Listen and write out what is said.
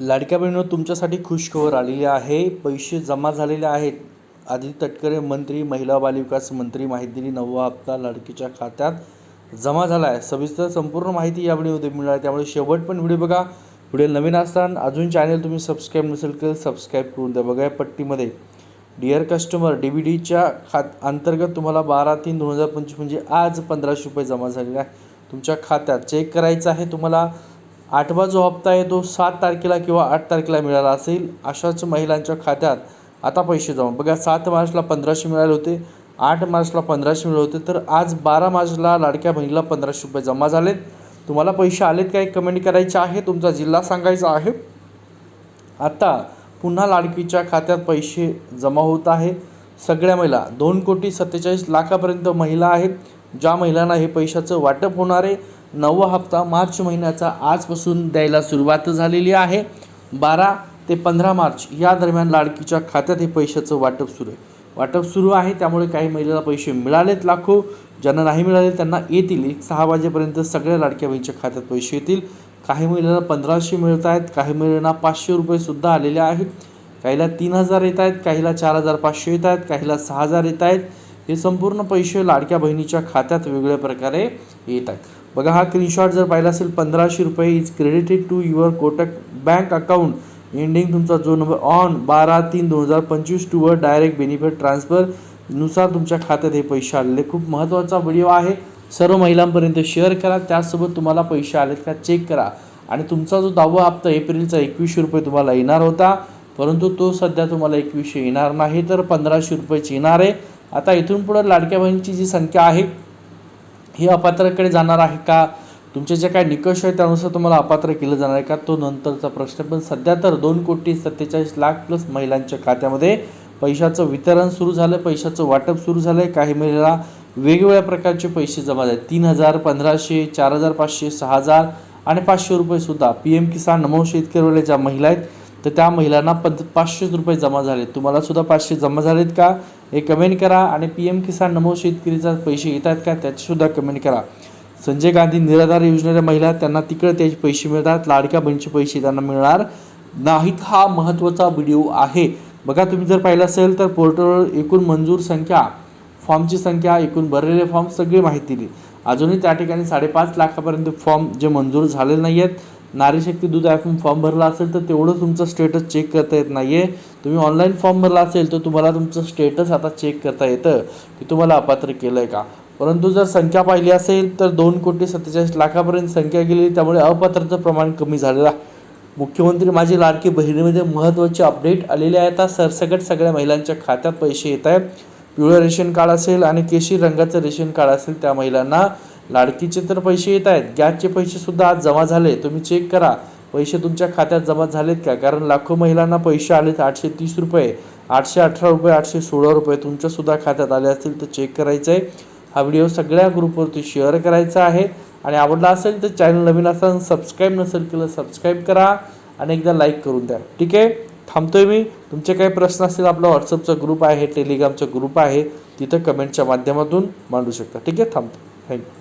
लाडक्या बहिणीवर तुमच्यासाठी खुशखबर आलेली आहे. पैसे जमा झालेले आहेत. आदित्य तटकरे मंत्री महिला बालविकास मंत्री माहिती दिली नववा हप्ता लाडकीच्या खात्यात जमा झाला आहे सविस्तर संपूर्ण माहिती या व्हिडिओमध्ये मिळणार आहे. त्यामुळे शेवट पण व्हिडिओ बघा. व्हिडिओ नवीन असताना अजून चॅनल तुम्ही सबस्क्राईब नसेल केलं सबस्क्राईब करून द्या. बघा या पट्टीमध्ये डिअर कस्टमर डी बी डीच्या खात अंतर्गत तुम्हाला बारा तीन दोन हजार पंचवीस म्हणजे आज पंधराशे रुपये जमा झालेले आहे. तुमच्या खात्यात चेक करायचं आहे तुम्हाला. आठवा जो हप्ता आहे तो सात तारखेला किंवा आठ तारखेला मिळाला असेल अशाच महिलांच्या खात्यात आता पैसे जमा बघा सात मार्चला पंधराशे मिळाले होते आठ मार्चला पंधराशे मिळाले होते तर आज बारा मार्चला लाडक्या बहिणीला पंधराशे रुपये जमा झालेत. तुम्हाला पैसे आलेत काय कमेंट करायचे आहे तुमचा जिल्हा सांगायचा आहे. आता पुन्हा लाडकीच्या खात्यात पैसे जमा होत आहे. सगळ्या महिला दोन कोटी सत्तेचाळीस लाखापर्यंत महिला आहेत. ज्या महिलांना हे पैशाचं वाटप होणार आहे नववा हप्ता मार्च महिन्याचा आजपासून द्यायला सुरुवात झालेली आहे. बारा ते पंधरा मार्च या दरम्यान लाडकीच्या खात्यात हे पैशाचं वाटप सुरू आहे. वाटप सुरू आहे त्यामुळे काही महिलेला पैसे मिळालेत लाखो. ज्यांना नाही मिळाले त्यांना येतील. एक सहा वाजेपर्यंत सगळ्या लाडक्या बहिणीच्या खात्यात पैसे येतील. काही महिलांना पंधराशे मिळत आहेत काही महिलांना पाचशे रुपयेसुद्धा आलेले आहेत. काहीला तीन हजार येत आहेत काहीला चार हजार पाचशे येत आहेत काहीला सहा हजार येत आहेत. हे संपूर्ण पैसे लाडक्या बहिणीच्या खात्यात वेगळ्या प्रकारे येत आहेत बघा हा स्क्रीनशॉट जर पाहिला असेल पंधराशे रुपये is credited to your Kotak bank account ending तुमचा जो नंबर ऑन बारा तीन दोन हजार पंचवीस टूवर डायरेक्ट बेनिफिट ट्रान्सफरनुसार तुमच्या खात्यात हे पैसे आलेले. खूप महत्त्वाचा व्हिडिओ आहे. सर्व महिलांपर्यंत शेअर करा. त्याचसोबत तुम्हाला पैसे आलेत का चेक करा. आणि तुमचा जो दहावा हप्ता एप्रिलचा एकवीसशे रुपये तुम्हाला येणार होता. परंतु तो सध्या तुम्हाला एकवीसशे येणार नाही तर पंधराशे रुपयेच येणार आहे. आता इथून पुढं लाडक्या बहिणीची जी संख्या आहे ही अपात्राकडे जाणार आहे का? तुमचे जे काय निकष आहे त्यानुसार तुम्हाला अपात्र केलं जाणार आहे का? तो नंतरचा प्रश्न. पण सध्या तर दोन कोटी सत्तेचाळीस लाख प्लस महिलांच्या खात्यामध्ये पैशाचं वितरण सुरू झालं पैशाचं वाटप सुरू झालं आहे काही महिला वेगवेगळ्या प्रकारचे पैसे जमा झाले. तीन हजार पंधराशे चार हजार पाचशे सहा हजार आणि पाचशे रुपयेसुद्धा पी एम किसान नमो शेतकरीवाल्या ज्या महिला आहेत तर त्या महिलांना पंच पाचशेच रुपये जमा झाले. तुम्हाला सुद्धा पाचशे जमा झालेत का? हे कमेंट करा आणि पी एम किसान नमो शेतकरीचा पैसे येत आहेत का त्याचीसुद्धा कमेंट करा. संजय गांधी निराधार योजनेच्या महिला त्यांना तिकडे त्याचे पैसे मिळतात. लाडक्या बहिणीचे पैसे त्यांना मिळणार नाहीत. हा महत्त्वाचा व्हिडिओ आहे. बघा तुम्ही जर पाहिलं असेल तर पोर्टलवर एकूण मंजूर संख्या फॉर्मची संख्या एकूण भरलेले फॉर्म सगळी माहिती दिली. अजूनही त्या ठिकाणी साडेपाच लाखापर्यंत फॉर्म जे मंजूर झालेले नाही आहेत नारीशक्ती दूध ॲपमधून फॉर्म भरला असेल तर तेवढं तुमचं स्टेटस चेक करता येत नाही आहे तुम्ही ऑनलाईन फॉर्म भरला असेल तर तुम्हाला तुमचं स्टेटस आता चेक करता येतं की तुम्हाला अपात्र केलं आहे का? परंतु जर संख्या पाहिली असेल तर दोन कोटी सत्तेचाळीस लाखापर्यंत संख्या गेली त्यामुळे अपात्रचं प्रमाण कमी झालेलं आहे. मुख्यमंत्री माझी लाडकी बहिणीमध्ये महत्त्वाचे अपडेट आलेले आहेत आता सरसकट सगळ्या महिलांच्या खात्यात पैसे येत आहेत. पिवळं रेशन कार्ड असेल आणि केशरी रंगाचं रेशन कार्ड असेल त्या महिलांना. लाडकीचे तर पैसे येत आहेत. गॅसचे पैसे सुद्धा आज जमा झाले. तुम्ही चेक करा. पैसे तुमच्या खात्यात जमा झालेत का? कारण लाखो महिलांना पैसे आलेत आठशे तीस रुपये. आठशे अठरा रुपये आठशे सोळा रुपये तुमच्यासुद्धा खात्यात आले असतील तर चेक करायचं आहे हा व्हिडिओ सगळ्या ग्रुपवरती शेअर करायचा आहे. आणि आवडला असेल तर चॅनल नवीन असताना सबस्क्राईब नसेल केलं सबस्क्राईब करा. आणि एकदा लाईक करून द्या. ठीक आहे? थांबतोय मी. तुमचे काही प्रश्न असतील आपला व्हॉट्सअपचा ग्रुप आहे टेलिग्रामचा ग्रुप आहे. तिथं कमेंटच्या माध्यमातून मांडू शकता. ठीक आहे? थांबतो. थँक्यू